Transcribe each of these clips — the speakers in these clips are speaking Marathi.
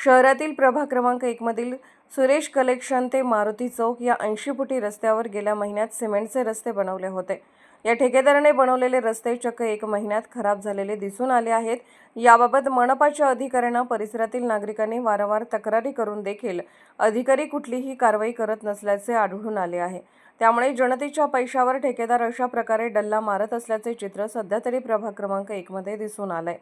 शहरातील प्रभाग क्रमांक एकमधील सुरेश कलेक्शन ते मारुती चौक या ऐंशी फुटी रस्त्यावर गेल्या महिन्यात सिमेंटचे रस्ते बनवले होते. या ठेकेदाराने बनवलेले रस्ते चक्क एक महिन्यात खराब झालेले दिसून आले आहेत. याबाबत मनपाच्या अधिकाऱ्यांना परिसरातील नागरिकांनी वारंवार तक्रारी करून देखील अधिकारी कुठलीही कारवाई करत नसल्याचे आढळून आले आहे. त्यामुळे जनतेच्या पैशावर ठेकेदार अशा प्रकारे डल्ला मारत असल्याचे चित्र सध्या तरी प्रभाग क्रमांक एकमध्ये दिसून आलं आहे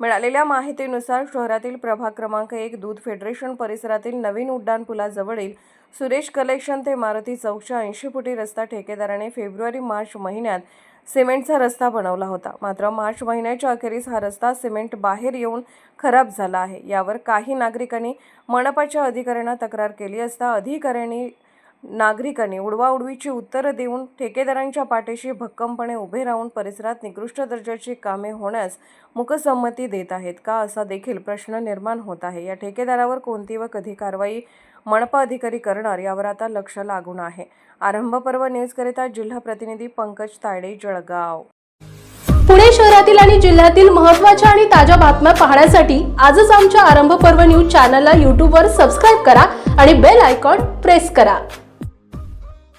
मिळालेल्या माहितीनुसार शहरातील प्रभाग क्रमांक एक दूध फेडरेशन परिसरातील नवीन उड्डाणपुलाजवळील सुरेश कलेक्शन ते मारुती चौकच्या ऐंशी फुटी रस्ता ठेकेदाराने फेब्रुवारी मार्च महिन्यात सिमेंटचा रस्ता बनवला होता. मात्र मार्च महिन्याच्या अखेरीस हा रस्ता सिमेंट बाहेर येऊन खराब झाला आहे. यावर काही नागरिकांनी मनपाच्या अधिकाऱ्यांना तक्रार केली असता अधिकाऱ्यांनी नागरिकांनी उडवाउडवीची उत्तरं देऊन ठेकेदारांच्या पाठीशी भक्कमपणे उभे राहून परिसरात निकृष्ट दर्जाची कामे होण्यास मुकसंमती देत आहेत का असा देखील प्रश्न निर्माण होत आहे. या ठेकेदारावर कोणती व कधी कारवाई मनपा अधिकारी करणार यावर आता लक्ष लागून आहे. आरंभ पर्व न्यूजकरिता जिल्हा प्रतिनिधी पंकज तायडे जळगाव. पुणे शहरातील आणि जिल्ह्यातील महत्त्वाच्या आणि ताज्या बातम्या पाहण्यासाठी आजच आमच्या आरंभ पर्व न्यूज चॅनलला यूट्यूबवर सबस्क्राईब करा आणि बेल आयकॉन प्रेस करा.